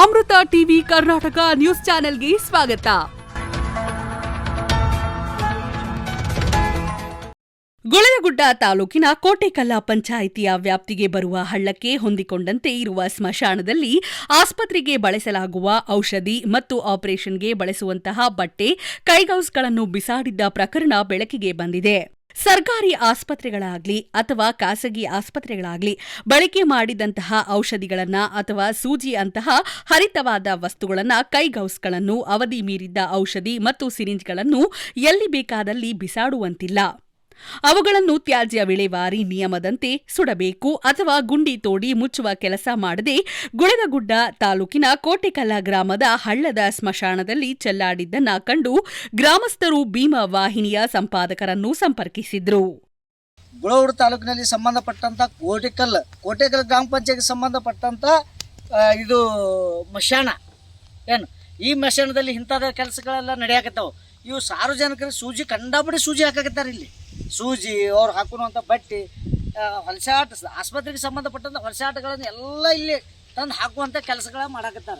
ಅಮೃತ TV Karnataka news ಚಾನೆಲ್ಗೆ ಸ್ವಾಗತ. ಗುಳೆಯಗುಡ್ಡ ತಾಲೂಕಿನ ಕೋಟೆಕಲ್ಲ ಪಂಚಾಯಿತಿಯ ವ್ಯಾಪ್ತಿಗೆ ಬರುವ ಹಳ್ಳಕ್ಕೆ ಹೊಂದಿಕೊಂಡಂತೆ ಇರುವ ಸ್ಮಶಾನದಲ್ಲಿ ಆಸ್ಪತ್ರೆಗೆ ಬಳಸಲಾಗುವ ಔಷಧಿ ಮತ್ತು ಆಪರೇಷನ್ಗೆ ಬಳಸುವಂತಹ ಬಟ್ಟೆ, ಕೈಗೌಸ್ಗಳನ್ನು ಬಿಸಾಡಿದ್ದ ಪ್ರಕರಣ ಬೆಳಕಿಗೆ ಬಂದಿದೆ. ಸರ್ಕಾರಿ ಆಸ್ಪತ್ರೆಗಳಾಗಲಿ ಅಥವಾ ಖಾಸಗಿ ಆಸ್ಪತ್ರೆಗಳಾಗಲಿ ಬಳಕೆ ಮಾಡಿದಂತಹ ಔಷಧಿಗಳನ್ನ ಅಥವಾ ಸೂಜಿ ಅಂತಹ ಹರಿತವಾದ ವಸ್ತುಗಳನ್ನ ಕೈಗೌಸ್ಗಳನ್ನು ಅವಧಿ ಮೀರಿದ್ದ ಔಷಧಿ ಮತ್ತು ಸಿರಿಂಜ್ಗಳನ್ನು ಎಲ್ಲಿ ಬೇಕಾದಲ್ಲಿ ಬಿಸಾಡುವಂತಿಲ್ಲ. ಅವುಗಳನ್ನು ತ್ಯಾಜ್ಯ ವಿಲೇವಾರಿ ನಿಯಮದಂತೆ ಸುಡಬೇಕು ಅಥವಾ ಗುಂಡಿ ತೋಡಿ ಮುಚ್ಚುವ ಕೆಲಸ ಮಾಡದೆ ಗುಳದಗುಡ್ಡ ತಾಲೂಕಿನ ಕೋಟೆಕಲ್ಲ ಗ್ರಾಮದ ಹಳ್ಳದ ಸ್ಮಶಾನದಲ್ಲಿ ಚೆಲ್ಲಾಡಿದ್ದನ್ನ ಕಂಡು ಗ್ರಾಮಸ್ಥರು ಭೀಮಾ ವಾಹಿನಿಯ ಸಂಪಾದಕರನ್ನು ಸಂಪರ್ಕಿಸಿದ್ರು. ಗುಳವೂರು ತಾಲೂಕಿನಲ್ಲಿ ಸಂಬಂಧಪಟ್ಟಂತ ಕೋಟೆಕಲ್ ಕೋಟೆಕಲ್ ಗ್ರಾಮ ಪಂಚಾಯತ್ ಸಂಬಂಧಪಟ್ಟಂತ ಇದು ಮಶಾನ. ಏನು? ಈ ಮಶಾನದಲ್ಲಿ ಇಂಥದ ಕೆಲಸಗಳೆಲ್ಲ ನಡೆಯಾಕತ್ತಾವ. ಇವು ಸಾರ್ವಜನಿಕರ ಸೂಜಿ ಕಂಡಾಪಡಿ ಸೂಜಿ ಹಾಕಾಕತ್ತಾರೆ ಇಲ್ಲಿ. ಸೂಜಿ ಅವ್ರು ಹಾಕುವಂಥ ಬಟ್ಟೆ ಹೊಲಸಾಟ ಆಸ್ಪತ್ರೆಗೆ ಸಂಬಂಧಪಟ್ಟಂಥ ಹೊಲಸಾಟಗಳನ್ನು ಎಲ್ಲ ಇಲ್ಲಿ ತಂದು ಹಾಕುವಂಥ ಕೆಲಸಗಳ ಮಾಡಾಕತ್ತಾರ.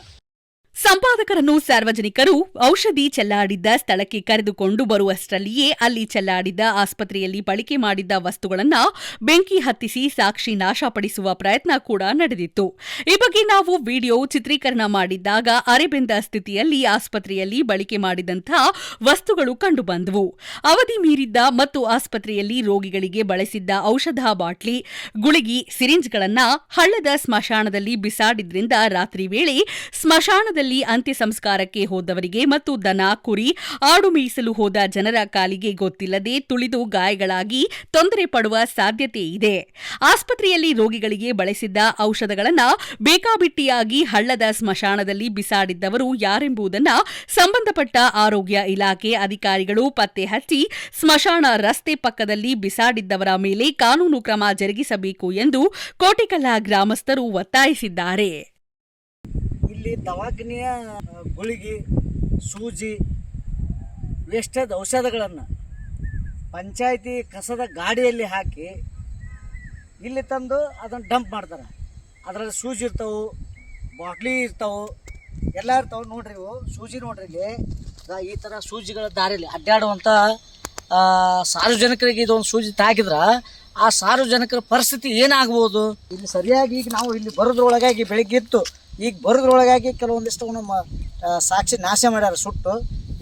ಸಂಪಾದಕರನ್ನು ಸಾರ್ವಜನಿಕರು ಔಷಧಿ ಚೆಲ್ಲಾಡಿದ್ದ ಸ್ಥಳಕ್ಕೆ ಕರೆದುಕೊಂಡು ಬರುವಷ್ಟರಲ್ಲಿಯೇ ಅಲ್ಲಿ ಚೆಲ್ಲಾಡಿದ್ದ ಆಸ್ಪತ್ರೆಯಲ್ಲಿ ಬಳಕೆ ಮಾಡಿದ್ದ ವಸ್ತುಗಳನ್ನ ಬೆಂಕಿ ಹತ್ತಿಸಿ ಸಾಕ್ಷಿ ನಾಶಪಡಿಸುವ ಪ್ರಯತ್ನ ಕೂಡ ನಡೆದಿತ್ತು. ಈ ಬಗ್ಗೆ ನಾವು ವಿಡಿಯೋ ಚಿತ್ರೀಕರಣ ಮಾಡಿದ್ದಾಗ ಅರೆಬೆಂದ ಸ್ಥಿತಿಯಲ್ಲಿ ಆಸ್ಪತ್ರೆಯಲ್ಲಿ ಬಳಕೆ ಮಾಡಿದಂತಹ ವಸ್ತುಗಳು ಕಂಡುಬಂದವು. ಅವಧಿ ಮೀರಿದ್ದ ಮತ್ತು ಆಸ್ಪತ್ರೆಯಲ್ಲಿ ರೋಗಿಗಳಿಗೆ ಬಳಸಿದ್ದ ಔಷಧ ಬಾಟ್ಲಿ, ಗುಳಿಗಿ, ಸಿರಿಂಜ್ಗಳನ್ನ ಹಳ್ಳದ ಸ್ಮಶಾನದಲ್ಲಿ ಬಿಸಾಡಿದ್ರಿಂದ ರಾತ್ರಿ ವೇಳೆ ಸ್ಮಶಾನದಲ್ಲಿ ಅಂತ್ಯ ಸಂಸ್ಕಾರಕ್ಕೆ ಹೋದವರಿಗೆ ಮತ್ತು ದನ, ಕುರಿ, ಆಡು ಮೀಸಲು ಹೋದ ಜನರ ಕಾಲಿಗೆ ಗೊತ್ತಿಲ್ಲದೆ ತುಳಿದು ಗಾಯಗಳಾಗಿ ತೊಂದರೆ ಪಡುವ ಸಾಧ್ಯತೆ ಇದೆ. ಆಸ್ಪತ್ರೆಯಲ್ಲಿ ರೋಗಿಗಳಿಗೆ ಬಳಸಿದ್ದ ಔಷಧಗಳನ್ನು ಬೇಕಾಬಿಟ್ಟಿಯಾಗಿ ಹಳ್ಳದ ಸ್ಮಶಾನದಲ್ಲಿ ಬಿಸಾಡಿದ್ದವರು ಯಾರೆಂಬುದನ್ನು ಸಂಬಂಧಪಟ್ಟ ಆರೋಗ್ಯ ಇಲಾಖೆ ಅಧಿಕಾರಿಗಳು ಪತ್ತೆ ಹಚ್ಚಿ ಸ್ಮಶಾನ ರಸ್ತೆ ಪಕ್ಕದಲ್ಲಿ ಬಿಸಾಡಿದ್ದವರ ಮೇಲೆ ಕಾನೂನು ಕ್ರಮ ಜರುಗಿಸಬೇಕು ಎಂದು ಕೋಟಿಕಲ್ಲ ಗ್ರಾಮಸ್ಥರು ಒತ್ತಾಯಿಸಿದ್ದಾರೆ. ಇಲ್ಲಿ ದವಾಖಾನೆಯ ಗುಳಿಗೆ, ಸೂಜಿ ವೇಸ್ಟದ ಔಷಧಗಳನ್ನು ಪಂಚಾಯತಿ ಕಸದ ಗಾಡಿಯಲ್ಲಿ ಹಾಕಿ ಇಲ್ಲಿ ತಂದು ಅದನ್ನು ಡಂಪ್ ಮಾಡ್ತಾರೆ. ಅದರಲ್ಲಿ ಸೂಜಿ ಇರ್ತವೆ, ಬಾಟ್ಲಿ ಇರ್ತವೆ, ಎಲ್ಲ ಇರ್ತಾವೆ. ನೋಡ್ರಿ ಇವು, ಸೂಜಿ ನೋಡ್ರಿ ಇಲ್ಲಿ. ಈ ಥರ ಸೂಜಿಗಳ ದಾರಿಯಲ್ಲಿ ಅಡ್ಡಾಡುವಂಥ ಸಾರ್ವಜನಿಕರಿಗೆ ಇದೊಂದು ಸೂಜಿ ತಾಕಿದ್ರೆ ಆ ಸಾರ್ವಜನಿಕರ ಪರಿಸ್ಥಿತಿ ಏನಾಗ್ಬೋದು? ಇಲ್ಲಿ ಸರಿಯಾಗಿ ಈಗ ನಾವು ಇಲ್ಲಿ ಬರೋದ್ರೊಳಗಾಗಿ ಬೆಳಗ್ಗೆ ಇತ್ತು ಈಗ ಬರೋದ್ರೊಳಗಾಗಿ ಕೆಲವೊಂದಿಷ್ಟು ನಮ್ಮ ಸಾಕ್ಷಿ ನಾಶ ಮಾಡ್ಯಾರ ಸುಟ್ಟು.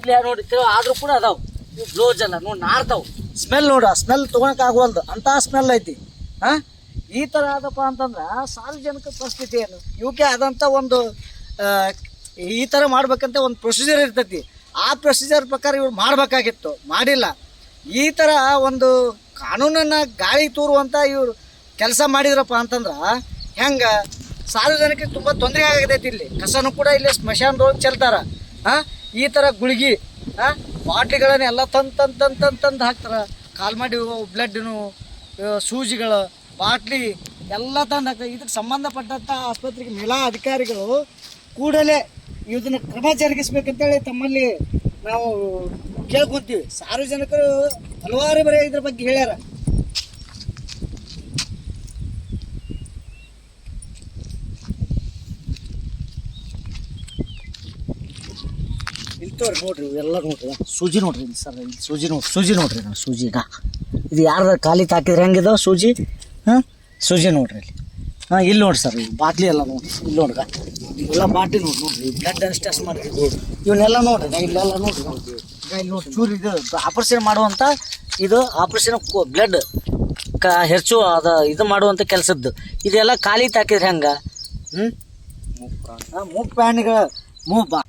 ಇಲ್ಲಿ ನೋಡಿ ಕೆಲವು ಆದರೂ ಕೂಡ ಅದಾವು. ಇವು ಬ್ಲೌಸ್ ಅಲ್ಲ ನೋಡಿ ನಾರ್ತಾವು ಸ್ಮೆಲ್ ನೋಡು ಆ ಸ್ಮೆಲ್ ತೊಗೊಳಕ್ ಆಗುವಲ್ದು. ಅಂಥ ಸ್ಮೆಲ್ ಐತಿ. ಹಾಂ? ಈ ಥರ ಆದಪ್ಪ ಅಂತಂದ್ರೆ ಸಾರ್ವಜನಿಕ ಪರಿಸ್ಥಿತಿ ಏನು? ಇವಕ್ಕೆ ಆದಂಥ ಒಂದು ಈ ಥರ ಮಾಡ್ಬೇಕಂತ ಒಂದು ಪ್ರೊಸೀಜರ್ ಇರ್ತೈತಿ. ಆ ಪ್ರೊಸೀಜರ್ ಪ್ರಕಾರ ಇವ್ರು ಮಾಡಬೇಕಾಗಿತ್ತು. ಮಾಡಿಲ್ಲ. ಈ ಥರ ಒಂದು ಕಾನೂನನ್ನು ಗಾಳಿ ತೂರುವಂಥ ಇವ್ರು ಕೆಲಸ ಮಾಡಿದ್ರಪ್ಪ ಅಂತಂದ್ರೆ ಹೆಂಗೆ? ಸಾರ್ವಜನಿಕರಿಗೆ ತುಂಬ ತೊಂದರೆ ಆಗತೈತಿ ಇಲ್ಲಿ. ಕಸನೂ ಕೂಡ ಇಲ್ಲಿ ಸ್ಮಶಾನದೊಳಗೆ ಚೆಲ್ತಾರ. ಹಾಂ ಈ ಥರ ಗುಳಿಗೆ ಹಾಂ ಬಾಟ್ಲಿಗಳನ್ನ ಎಲ್ಲ ತಂದು ತಂದು ತಂದು ತಂದು ಹಾಕ್ತಾರೆ. ಕಾಲ್ ಮಾಡಿ ಬ್ಲಡ್ನು ಸೂಜಿಗಳು, ಬಾಟ್ಲಿ ಎಲ್ಲ ತಂದು ಹಾಕ್ತಾರೆ. ಇದಕ್ಕೆ ಸಂಬಂಧಪಟ್ಟಂಥ ಆಸ್ಪತ್ರೆಗೆ ಮೇಲಾ ಅಧಿಕಾರಿಗಳು ಕೂಡಲೇ ಇದನ್ನು ಕ್ರಮ ಜರುಗಿಸ್ಬೇಕಂತೇಳಿ ತಮ್ಮಲ್ಲಿ ನಾವು ಕೇಳ್ಕೊಂತೀವಿ. ಸಾರ್ವಜನಿಕರು ಹಲವಾರು ಬರೀ ಇದ್ರ ಬಗ್ಗೆ ಹೇಳ್ಯಾರ. ನೋಡ್ರಿ ಇವೆಲ್ಲ ನೋಡ್ರಿ. ಸೂಜಿ ನೋಡ್ರಿ ಸರ್, ಇಲ್ಲಿ ಸೂಜಿ ನೋಡ್ರಿ ಸೂಜಿ ನೋಡ್ರಿ ನಾನು ಸೂಜಿಗ ಇದು ಯಾರ್ದ ಖಾಲಿ ತಾಕಿದ್ರೆ ಹೆಂಗಿದ ಸೂಜಿ? ಹಾಂ? ಸೂಜಿ ನೋಡ್ರಿ ಇಲ್ಲಿ. ಹಾಂ, ಇಲ್ಲಿ ನೋಡ್ರಿ ಸರ್ ಬಾಟ್ಲಿ ಎಲ್ಲ ನೋಡ್ರಿ, ಇಲ್ಲಿ ನೋಡ್ರಿ. ಎಲ್ಲ ಬಾಟ್ಲಿ ನೋಡಿ ನೋಡ್ರಿ. ಬ್ಲಡ್ ಟೆಸ್ಟ್ ಮಾಡ್ರಿ ಇವನ್ನೆಲ್ಲ ನೋಡ್ರಿ ಇಲ್ಲೆಲ್ಲ ನೋಡ್ರಿ. ನೋಡ್ರಿ ಇಲ್ಲಿ ನೋಡ್ರಿ, ಚೂರು ಇದು ಆಪರೇಷನ್ ಮಾಡುವಂಥ ಇದು ಆಪರೇಷನ್ ಬ್ಲಡ್ ಕ ಹೆಚ್ಚು ಅದು, ಇದು ಮಾಡುವಂಥ ಕೆಲಸದ್ದು. ಇದೆಲ್ಲ ಖಾಲಿ ತಾಕಿದ್ರೆ ಹೆಂಗೆ? ಹ್ಞೂ ಮೂಕ್ ಪ್ರಾಣಿಗಳು ಮೂ ಬಾ